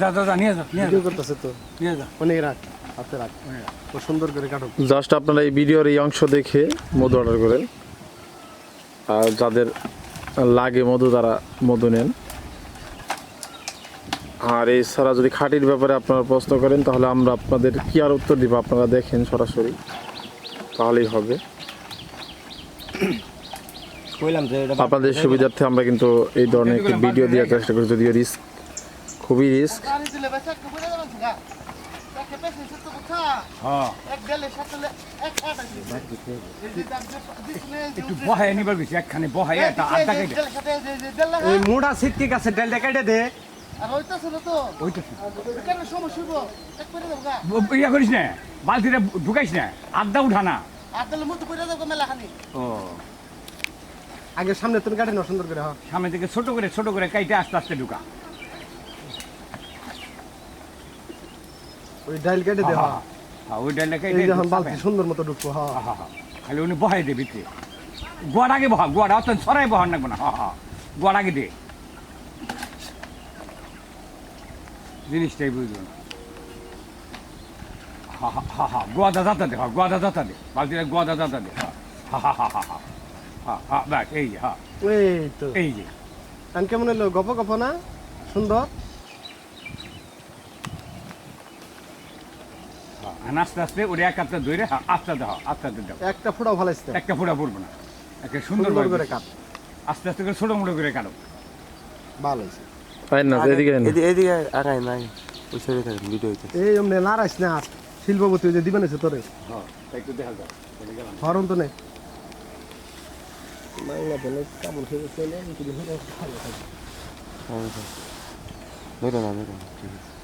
যা যা যা নিয়ে যা নিয়ে ভিডিও করতেছে তো। নিয়ে যা। অনেক রাখ হাতে রাখ। ও সুন্দর করে কাটো জাস্ট আপনারা এই ভিডিওর এই অংশ দেখে মধু অর্ডার করেন। আর যাদের লাগে মধু তারা মধু নেন। আর এছাড়া যদি খাঁটির ব্যাপারে আপনারা প্রশ্ন করেন তাহলে আমরা আপনাদের কি আর উত্তর দিব আপনারা দেখেন সরাসরি। তাহলেই হবে। কইলাম যে এটা আপনাদের সুবিধার্থে আমরা কিন্তু এই ধরনের একটি ভিডিও দেওয়ার চেষ্টা করি যদিও রিস্ক খুবই রিস্ক। মোটা সিটকে গাছের ডালটা কেটে দে। করিস না বালতিটা ঢুকাইস না আড্ডা উঠানা আগে সামনে তোর গাড়ি না সুন্দর করে সামনে থেকে ছোট করে ছোট করে কাইটে আস্তে আস্তে ঢুকা। ওই ডাইল কেটে দে হ্যাঁ।, হ্যাঁ। ওই ডাইলটা কেটে যখন বালতি সুন্দর মতো ঢুকবো হ্যাঁ।, হ্যাঁ। হ্যাঁ খালি উনি বহাই দেবি তে গোয়াটাকে বহা গোয়াটা অত সরাই বহান লাগবে না হ্যাঁ হ্যাঁ। গোয়াটাকে দে। জিনিসটাই বুঝলো না। হ্যাঁ, হা হা হা গোয়াদা দাতা দে হ্যাঁ গোয়াদা দাতা দে। বালতিটা গোয়াদা দাতা দে হা হা হা হা হা হ্যাঁ। হ্যাঁ ব্যাস এই যে হ্যাঁ। এই তো। এই যে। কেমন এলো গপ গপ না? সুন্দর? আস্তে আস্তে ওরে এক হাতটা ধরে আস্তে দাও আস্তে আস্তে দাও একটা ফুটাও ভালো আসছে একটা ফোড়া পড়ব না। একটা সুন্দর করে কাট। আস্তে আস্তে করে ছোট মোটো করে কাটো। ভালো হয়েছে। না। এদিকে এদিকে নাই ওই সাইডে থাকেন ভিডিও হইতে এই অমনে নারাইস না শিল্পপতি ওই যে দিবেন এসে তোরে? হ্যাঁ একটু দেখা যাও চলে তো নেই। বাংলা বলে হয়ে না, কিন্তু হয়ে গেছে, ভালো থাকে। ধরে না। ধরে না ঠিক আছে।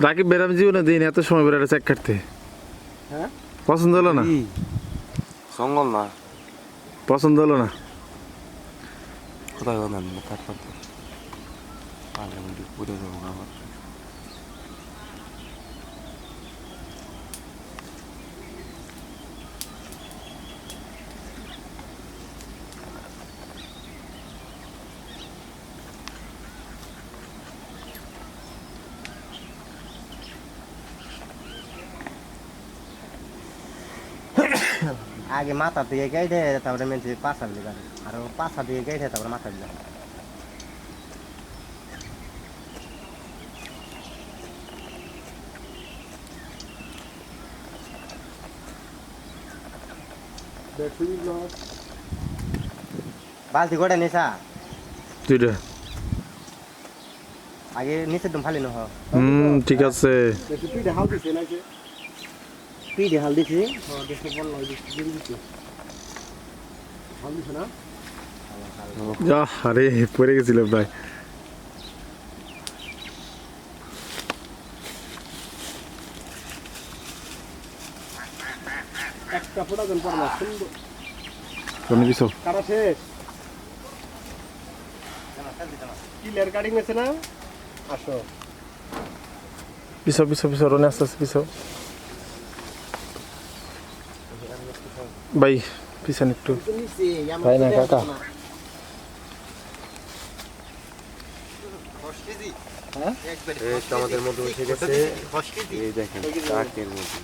রাকিব বেরাম জীবনে দিন এত সময় বেড়াটা চেক কাটতে। হ্যাঁ? পছন্দ হলো না? সঙ্গল না। পছন্দ হলো না? কোথায় আগে মাথা দিয়ে গাইডে তারপরে মেনছি পাশা দিলে যাবে আর পাশা দিয়ে গাইডে তারপরে মাথা দিলে যাবে বালতি গোটা নিসা দুইটা আগে নিচে তুমি ফালি নহ হুম ঠিক আছে স্পিডে হ্যাঁ, হাল দিছে। যা আরে পড়ে গেছিল প্রায়। একটা ফোটা দেন আছে না? আসো। পিছো পিছো পিছো রনে আস্তে আস্তে পিছো ভাই পিছন একটু। ভাই না কাকা। এই তো আমাদের মধ্যে উঠে গেছে। এই দেখেন কাকের মধ্যে